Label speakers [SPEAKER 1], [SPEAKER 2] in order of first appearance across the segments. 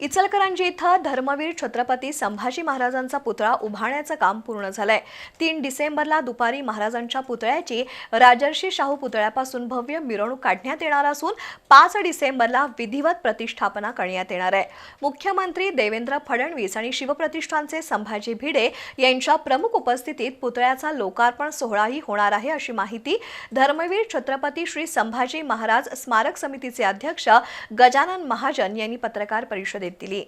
[SPEAKER 1] इचलकरंजी इथं धर्मवीर छत्रपती संभाजी महाराजांचा पुतळा उभारण्याचं काम पूर्ण झालंय. तीन डिसेंबरला दुपारी महाराजांच्या पुतळ्याची राजर्षी शाहू पुतळ्यापासून भव्य मिरवणूक काढण्यात येणार असून पाच डिसेंबरला विधिवत प्रतिष्ठापना करण्यात येणार आहे. मुख्यमंत्री देवेंद्र फडणवीस आणि शिवप्रतिष्ठानचे संभाजी भिडे यांच्या प्रमुख उपस्थितीत पुतळ्याचा लोकार्पण सोहळाही होणार आहे अशी माहिती धर्मवीर छत्रपती श्री संभाजी महाराज स्मारक समितीचे अध्यक्ष गजानन महाजन यांनी पत्रकार परिषदेत പരിഷത് എത്തില്ലേ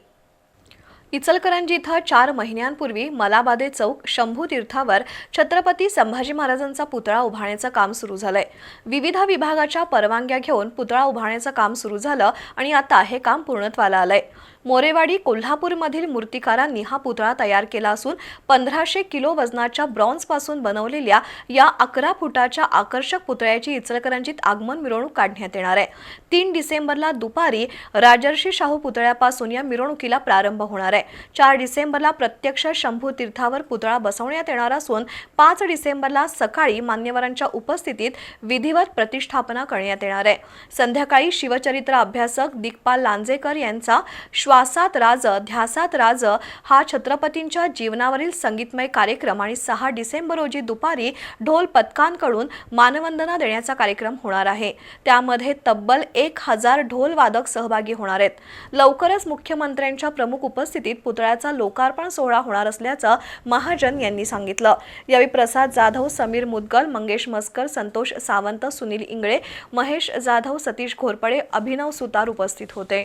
[SPEAKER 1] इचलकरंजी इथं चार महिन्यांपूर्वी मलाबादे चौक शंभू तीर्थावर छत्रपती संभाजी महाराजांचा पुतळा उभारण्याचं काम सुरू झालंय. विविध विभागाच्या परवानग्या घेऊन पुतळा उभारण्याचं काम सुरू झालं आणि आता हे काम पूर्णत्वाला आलंय. मोरेवाडी कोल्हापूरमधील मूर्तिकारांनी हा पुतळा तयार केला असून पंधराशे किलो वजनाच्या ब्रॉन्झपासून बनवलेल्या या अकरा फुटाच्या आकर्षक पुतळ्याची इचलकरंजीत आगमन मिरवणूक काढण्यात येणार आहे. तीन डिसेंबरला दुपारी राजर्षी शाहू पुतळ्यापासून या मिरवणुकीला प्रारंभ होणार आहे. चार डिसेंबरला प्रत्यक्ष शंभू तीर्थावर पुतळा बसवण्यात येणार असून पाच डिसेंबरला सकाळी मान्यवरांच्या उपस्थितीत विधिवत प्रतिष्ठापना करण्यात येणार आहे. संध्याकाळी शिवचरित्र अभ्यासक दिग्पाल लांजेकर यांचा श्वासात राज ध्यासात राज हा छत्रपतींच्या जीवनावरील संगीतमय कार्यक्रम आणि सहा डिसेंबर रोजी दुपारी ढोल पथकांकडून मानवंदना देण्याचा कार्यक्रम होणार आहे. त्यामध्ये तब्बल एक हजार ढोल वादक सहभागी होणार आहेत. लवकरच मुख्यमंत्र्यांच्या प्रमुख उपस्थितीत पुतळ्याचा लोकार्पण सोहळा होणार असल्याचं महाजन यांनी सांगितलं. यावेळी प्रसाद जाधव समीर मुदगल मंगेश मस्कर संतोष सावंत सुनील इंगळे महेश जाधव सतीश घोरपडे अभिनव सुतार उपस्थित होते.